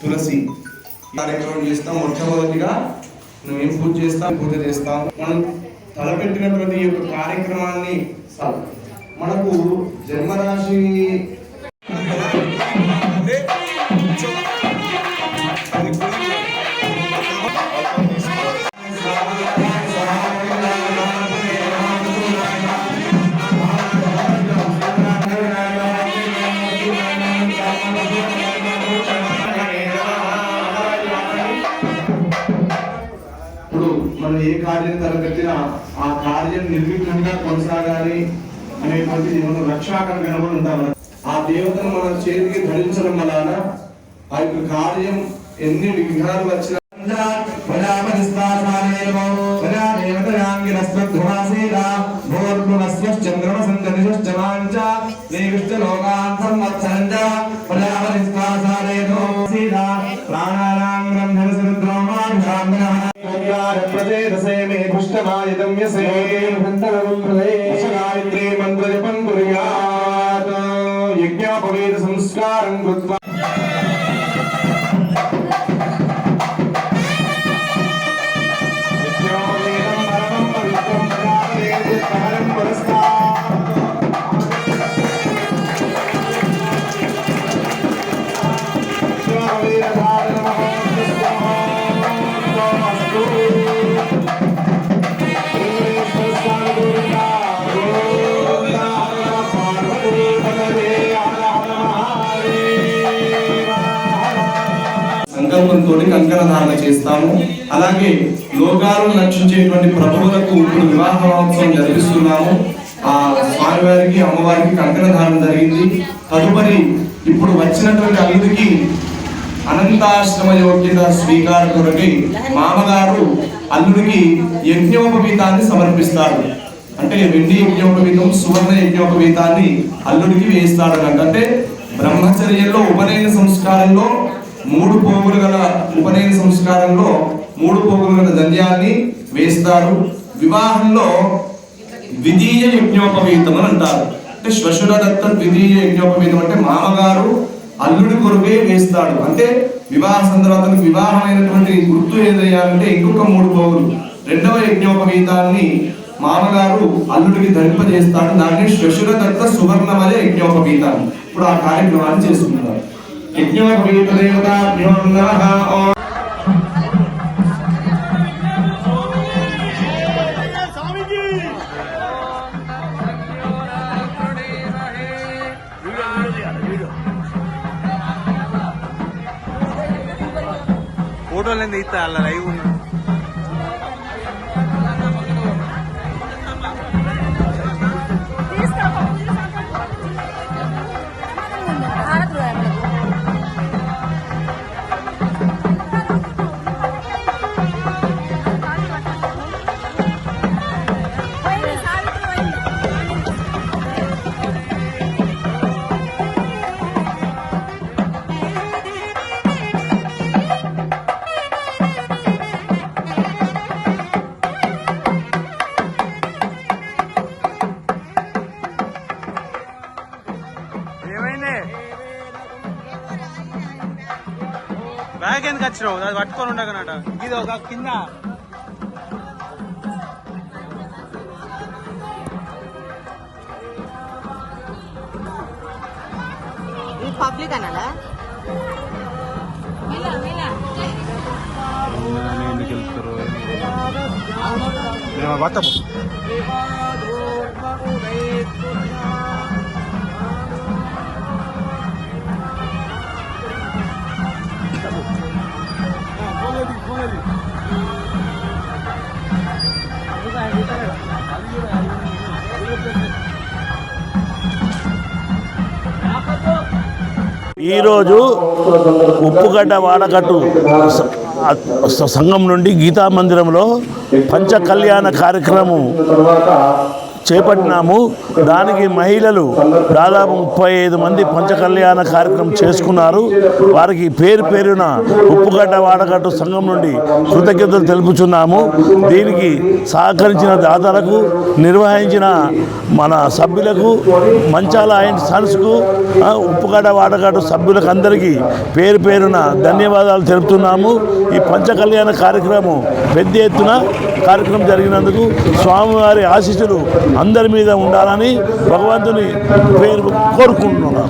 తులసి కార్యక్రమం చేస్తాం మొట్టమొదటిగా నువ్వేం పూజ చేస్తాం పూజ చేస్తాం. మనం తలపెట్టినటువంటి ఈ యొక్క కార్యక్రమాన్ని మనకు జన్మరాశి ఏ కార్యం తలపెట్టినా ఆ కార్యం నిర్విఘ్నంగా కొనసాగాలి అనేటువంటిది మనం రక్షాకంగా కూడా ఆ దేవతను మన చేతికి ధరించడం వలన ఆ యొక్క కార్యం ఎన్ని విఘ్నాలు వచ్చినా मायितं यसे गायत्रे मन्त्रजपं సంకల్పంతో కంకణ ధారణ చేస్తాము. అలాగే లోకాలను రక్షించేటువంటి ప్రభువులకు ఇప్పుడు వివాహ మహోత్సవం జరిపిస్తున్నాము. ఆ స్వామివారికి అమ్మవారికి కంకణ ధారణ జరిగింది. తదుపరి ఇప్పుడు వచ్చినటువంటి అల్లుడికి అనంతాశ్రమ యోగ్యత స్వీకార కొరకై మామగారు అల్లుడికి యజ్ఞోపవీతాన్ని సమర్పిస్తారు. అంటే వెండి యజ్ఞోపవీతం సువర్ణ యజ్ఞోపవీతాన్ని అల్లుడికి వేస్తాడు అంటే బ్రహ్మచర్యంలో ఉపనయన సంస్కారంలో మూడు పోగులు గల ఉపనయన సంస్కారంలో మూడు పోగులు గల దంద్యాన్ని వేస్తారు. వివాహంలో ద్వితీయ యజ్ఞోపవీతం అని అంటారు. అంటే శ్వశుర దత్త ద్వితీయ యజ్ఞోపవీతం అంటే మామగారు అల్లుడి కొరకే వేస్తాడు. అంటే వివాహ సందర్భంగా వివాహమైనటువంటి గుర్తు ఏదయ్యాలంటే ఇంకొక మూడు పోగులు. రెండవ యజ్ఞోపవీతాన్ని మామగారు అల్లుడికి ధరింపజేస్తాడు. దాన్ని శ్వశుర దత్త సువర్ణమయ యజ్ఞోపవీతాన్ని ఇప్పుడు ఆ కార్యక్రమాన్ని చేస్తుంది యజ్ఞోపవీత నమః ఫోటోలు ఎందుకు ఇస్తా? అలా లైవ్ ఉన్నా బ్యాగ్ ఎందుకు వచ్చినావు? అది పట్టుకొని ఉండగనట ఇది ఒక కింద. పబ్లిక్ అనాలా ఎందుకు వెళ్తారు? ఈరోజు ఉప్పుగడ్డ వాడకట్టు సంఘం నుండి గీతా మందిరంలో పంచ కళ్యాణ కార్యక్రమం చేపట్టినాము. దానికి మహిళలు దాదాపు ముప్పై ఐదు మంది పంచకళ్యాణ కార్యక్రమం చేసుకున్నారు. వారికి పేరు పేరున ఉప్పుగడ్డ వాడగట్టు సంఘం నుండి కృతజ్ఞతలు తెలుపుచున్నాము. దీనికి సహకరించిన దాతలకు నిర్వహించిన మన సభ్యులకు మంచాల అండ్ సన్స్కు ఉప్పుగడ్డ వాడగట్టు సభ్యులకు అందరికీ పేరు పేరున ధన్యవాదాలు తెలుపుతున్నాము. ఈ పంచకళ్యాణ కార్యక్రమం పెద్ద ఎత్తున కార్యక్రమం జరిగినందుకు స్వామివారి ఆశీస్సులు అందరి మీద ఉండాలని భగవంతుని పేరు కోరుకుంటున్నాను.